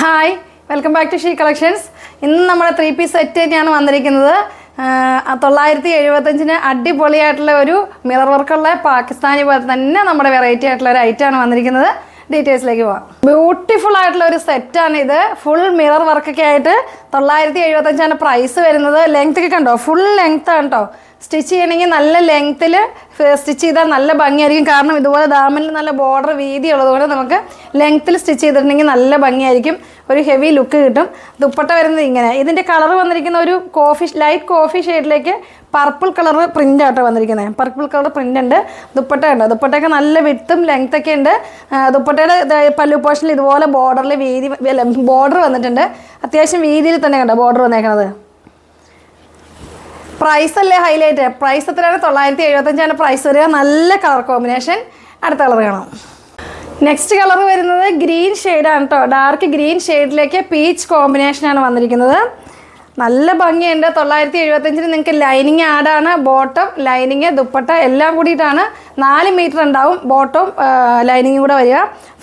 Hi welcome back to she collections ഇന്ന് നമ്മുടെ three piece set തന്നെയാണ് വന്നിരിക്കുന്നത്. തൊള്ളായിരത്തി എഴുപത്തഞ്ചിന് അടിപൊളിയായിട്ടുള്ള ഒരു മിറർ വർക്കുള്ള പാകിസ്ഥാനി പോലെ തന്നെ നമ്മുടെ വെറൈറ്റി ആയിട്ടുള്ള ഒരു ഐറ്റമാണ് വന്നിരിക്കുന്നത്. ഡീറ്റെയിൽസിലേക്ക് പോവാം. ബ്യൂട്ടിഫുൾ ആയിട്ടുള്ള ഒരു സെറ്റാണ് ഇത്. ഫുൾ മിറർ വർക്കൊക്കെ ആയിട്ട് തൊള്ളായിരത്തി എഴുപത്തഞ്ചാണ് പ്രൈസ് വരുന്നത്. ലെങ്ത് ഒക്കെ കണ്ടോ? ഫുൾ ലെങ്ത് ആണ് കേട്ടോ സ്റ്റിച്ച് ചെയ്യണമെങ്കിൽ നല്ല ലെങ്ത്തിൽ സ്റ്റിച്ച് ചെയ്താൽ നല്ല ഭംഗിയായിരിക്കും. കാരണം ഇതുപോലെ ദാമിൽ നല്ല ബോർഡർ വീതി ഉള്ളതുകൊണ്ട് നമുക്ക് ലെങ്ത്തിൽ സ്റ്റിച്ച് ചെയ്തിട്ടുണ്ടെങ്കിൽ നല്ല ഭംഗിയായിരിക്കും. ഒരു ഹെവി ലുക്ക് കിട്ടും. ദുപ്പട്ട വരുന്നത് ഇങ്ങനെ. ഇതിന്റെ കളർ വന്നിരിക്കുന്ന ഒരു കോഫി ലൈറ്റ് കോഫി ഷെയ്ഡിലേക്ക് പർപ്പിൾ കളർ പ്രിന്റ് ആട്ടോ വന്നിരിക്കുന്നത്. പർപ്പിൾ കളർ പ്രിന്റ് ഉണ്ട്. ദുപ്പട്ട ഉണ്ട് ദുപ്പട്ടയൊക്കെ നല്ല വിട്ടും ലെങ്ത്തൊക്കെ ഉണ്ട്. ആ, ദുപ്പട്ടയുടെ പല്ലു പോഷനിൽ ഇതുപോലെ ബോർഡറിൽ വീതി അല്ല ബോർഡർ വന്നിട്ടുണ്ട്. അത്യാവശ്യം വീതിയിൽ തന്നെ കണ്ടോ ബോർഡർ വന്നേക്കണത്? പ്രൈസ് അല്ലേ ഹൈലൈറ്റ് പ്രൈസ് എത്രയാണ്? തൊള്ളായിരത്തി എഴുപത്തഞ്ചാണ് പ്രൈസ് വരിക. നല്ല കളർ കോമ്പിനേഷൻ അടുത്ത കളർ കാണാം. നെക്സ്റ്റ് കളർ വരുന്നത് ഗ്രീൻ ഷെയ്ഡാണ് കേട്ടോ ഡാർക്ക് ഗ്രീൻ ഷെയ്ഡിലേക്ക് പീച്ച് കോമ്പിനേഷനാണ് വന്നിരിക്കുന്നത്. നല്ല ഭംഗിയുണ്ട്. തൊള്ളായിരത്തി എഴുപത്തഞ്ചിന് നിങ്ങൾക്ക് ലൈനിങ് ആഡാണ് ബോട്ടം ലൈനിങ് ദുപ്പട്ട എല്ലാം കൂടിയിട്ടാണ് നാല് മീറ്റർ ഉണ്ടാവും. ബോട്ടം ലൈനിങ് കൂടെ വരിക.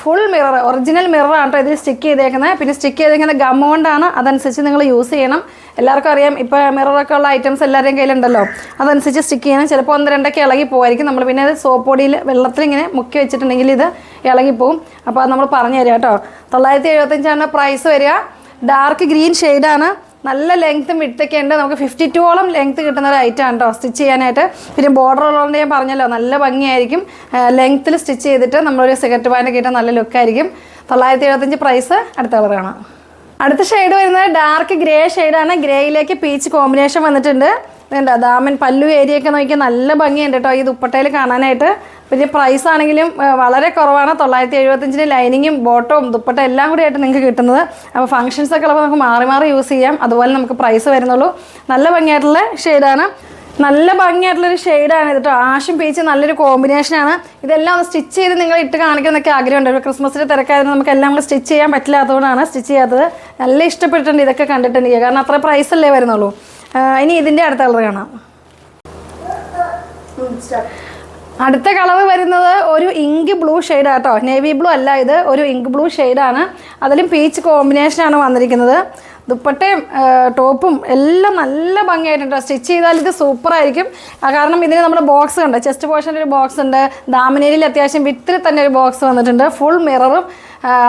ഫുൾ മിറർ ഒറിജിനൽ മിററാണ് കേട്ടോ ഇതിൽ സ്റ്റിക്ക് ചെയ്തേക്കുന്നത് പിന്നെ സ്റ്റിക്ക് ചെയ്തേക്കുന്ന ഗം കൊണ്ടാണ് അതനുസരിച്ച് നിങ്ങൾ യൂസ് ചെയ്യണം. എല്ലാവർക്കും അറിയാം ഇപ്പോൾ മിററൊക്കെ ഉള്ള ഐറ്റംസ് എല്ലാവരുടെയും കയ്യിലുണ്ടല്ലോ. അതനുസരിച്ച് സ്റ്റിക്ക് ചെയ്യണം. ചിലപ്പോൾ ഒന്ന് രണ്ടൊക്കെ ഇളകി പോകായിരിക്കും നമ്മൾ പിന്നെ അത് സോപ്പ് പൊടിയിൽ വെള്ളത്തിൽ ഇങ്ങനെ മുക്കി വെച്ചിട്ടുണ്ടെങ്കിൽ ഇത് ഇളകിപ്പോവും അപ്പോൾ അത് നമ്മൾ പറഞ്ഞു തരാം കേട്ടോ. തൊള്ളായിരത്തി എഴുപത്തഞ്ചാണ് പ്രൈസ് വരിക. ഡാർക്ക് ഗ്രീൻ ഷെയ്ഡാണ് നല്ല ലെങ്ത്തും വിട്ടൊക്കെ ഉണ്ട്. നമുക്ക് ഫിഫ്റ്റി ടൂോളം ലെങ്ത്ത് കിട്ടുന്ന ഒരു ഐറ്റം ആണ് കേട്ടോ സ്റ്റിച്ച് ചെയ്യാനായിട്ട്. പിന്നെ ബോർഡർ ഉള്ളതുകൊണ്ട് ഞാൻ പറഞ്ഞല്ലോ നല്ല ഭംഗിയായിരിക്കും. ലെങ്ത്തിൽ സ്റ്റിച്ച് ചെയ്തിട്ട് നമ്മളൊരു സിഗരറ്റ് പാനൊക്കെ ഇട്ടാൽ നല്ല ലുക്കായിരിക്കും തൊള്ളായിരത്തി എഴുപത്തഞ്ച് പ്രൈസ് അടുത്ത കളർ കാണാം. അടുത്ത ഷെയ്ഡ് വരുന്നത് ഡാർക്ക് ഗ്രേ ഷെയ്ഡാണ് ഗ്രേയിലേക്ക് പീച്ച് കോമ്പിനേഷൻ വന്നിട്ടുണ്ട്. വേണ്ട ദാമൻ പല്ലു ഏരിയ ഒക്കെ നോക്കിയാൽ നല്ല ഭംഗിയുണ്ട് കേട്ടോ ഈ ദുപ്പട്ടയിൽ കാണാനായിട്ട്. പിന്നെ പ്രൈസ് ആണെങ്കിലും വളരെ കുറവാണ്. തൊള്ളായിരത്തി എഴുപത്തഞ്ചിന് ലൈനിങ്ങും ബോട്ടവും ദുപ്പട്ട എല്ലാം കൂടി ആയിട്ട് നിങ്ങൾക്ക് കിട്ടുന്നത്. അപ്പോൾ ഫംഗ്ഷൻസ് ഒക്കെ ഉള്ളപ്പോൾ നമുക്ക് മാറി മാറി യൂസ് ചെയ്യാം. അതുപോലെ നമുക്ക് പ്രൈസ് വരുന്നുള്ളൂ. നല്ല ഭംഗിയായിട്ടുള്ള ഷെയ്ഡാണ് നല്ല ഭംഗിയായിട്ടുള്ളൊരു ഷെയ്ഡാണ് ഇത് കേട്ടോ ആഷും പീച്ച് നല്ലൊരു കോമ്പിനേഷനാണ് ഇതെല്ലാം ഒന്ന് സ്റ്റിച്ച് ചെയ്ത് നിങ്ങൾ ഇട്ട് കാണിക്കുന്നൊക്കെ ആഗ്രഹമുണ്ട്. ക്രിസ്മസിന്റെ തിരക്കായിരുന്നു നമുക്ക് എല്ലാം കൂടെ സ്റ്റിച്ച് ചെയ്യാൻ പറ്റില്ലാത്തതുകൊണ്ടാണ് സ്റ്റിച്ച് ചെയ്യാത്തത്. നല്ല ഇഷ്ടപ്പെട്ടിട്ടുണ്ട് ഇതൊക്കെ കണ്ടിട്ടുണ്ട് കാരണം അത്ര പ്രൈസ് അല്ലേ വരുന്നുള്ളൂ. ഇനി ഇതിന്റെ അടുത്ത കളർ കാണാം. അടുത്ത കളർ വരുന്നത് ഒരു ഇങ്ക് ബ്ലൂ ഷെയ്ഡ് ആട്ടോ നേവി ബ്ലൂ അല്ല ഇത്. ഒരു ഇങ്ക് ബ്ലൂ ഷെയ്ഡാണ്. അതിലും പീച്ച് കോമ്പിനേഷനാണ് വന്നിരിക്കുന്നത്. ദുപ്പട്ടയും ടോപ്പും എല്ലാം നല്ല ഭംഗിയായിട്ടുണ്ട് സ്റ്റിച്ച് ചെയ്താൽ ഇത് സൂപ്പറായിരിക്കും കാരണം ഇതിന് നമ്മുടെ ബോക്സ് ഉണ്ട് ചെസ്റ്റ് പോർഷന്റെ ഒരു ബോക്സ് ഉണ്ട്. ദാമിനേരിയിൽ അത്യാവശ്യം വിത്തിൽ തന്നെ ഒരു ബോക്സ് വന്നിട്ടുണ്ട്. ഫുൾ മിററും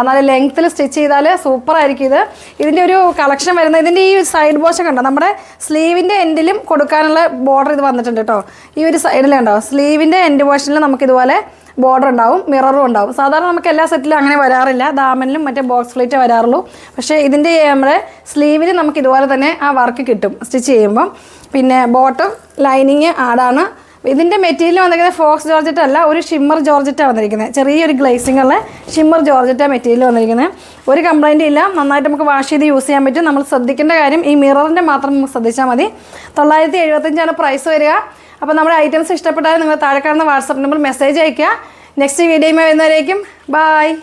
നല്ല ലെങ്ത്തിൽ സ്റ്റിച്ച് ചെയ്താൽ സൂപ്പറായിരിക്കും ഇത്. ഇതിന്റെ ഒരു കളക്ഷൻ വരുന്നത് ഇതിന്റെ ഈ സൈഡ് പോർഷൻ കണ്ടോ നമ്മുടെ സ്ലീവിന്റെ എൻഡിലും കൊടുക്കാനുള്ള ബോർഡർ ഇത് വന്നിട്ടുണ്ട് കേട്ടോ. ഈ ഒരു സൈഡിലുണ്ടോ സ്ലീവിന്റെ എൻഡ് പോർഷനിൽ നമുക്ക് ഇതുപോലെ ബോർഡർ ഉണ്ടാവും മിററും ഉണ്ടാവും. സാധാരണ നമുക്ക് എല്ലാ സെറ്റിലും അങ്ങനെ വരാറില്ല. ദാമനിലും മറ്റേ ബോക്സ് ഫ്ലേറ്റ് വരാറുള്ളൂ. പക്ഷേ ഇതിന്റെ നമ്മുടെ സ്ലീവിൽ നമുക്ക് ഇതുപോലെ തന്നെ ആ വർക്ക് കിട്ടും. സ്റ്റിച്ച് ചെയ്യുമ്പം. പിന്നെ ബോട്ടം ലൈനിങ് ആടാണ് ഇതിന്റെ മെറ്റീരിയൽ വന്നിരിക്കുന്നത് ഫോക്സ് ജോർജറ്റ് അല്ല ഒരു ഷിമ്മർ ജോർജറ്റാണ് വന്നിരിക്കുന്നത്. ചെറിയൊരു ഗ്ലേസിംഗ് ഉള്ള ഷിമ്മർ ജോർജറ്റ മെറ്റീരിയൽ വന്നിരിക്കുന്നത്. ഒരു കംപ്ലൈന്റ് ഇല്ല നന്നായിട്ട് നമുക്ക് വാഷ് ചെയ്ത് യൂസ് ചെയ്യാൻ പറ്റും. നമ്മൾ ശ്രദ്ധിക്കേണ്ട കാര്യം ഈ മിററിന്റെ മാത്രം നമുക്ക് ശ്രദ്ധിച്ചാൽ മതി. തൊള്ളായിരത്തി എഴുപത്തഞ്ചാണ് പ്രൈസ് വരിക. അപ്പോൾ നമ്മുടെ ഐറ്റംസ് ഇഷ്ടപ്പെട്ടാൽ നിങ്ങൾ താഴെ കാണുന്ന വാട്സപ്പ് നമ്പർ മെസ്സേജ് അയയ്ക്കുക. നെക്സ്റ്റ് വീഡിയോയുമായി വരുന്നവരേക്കും ബായ്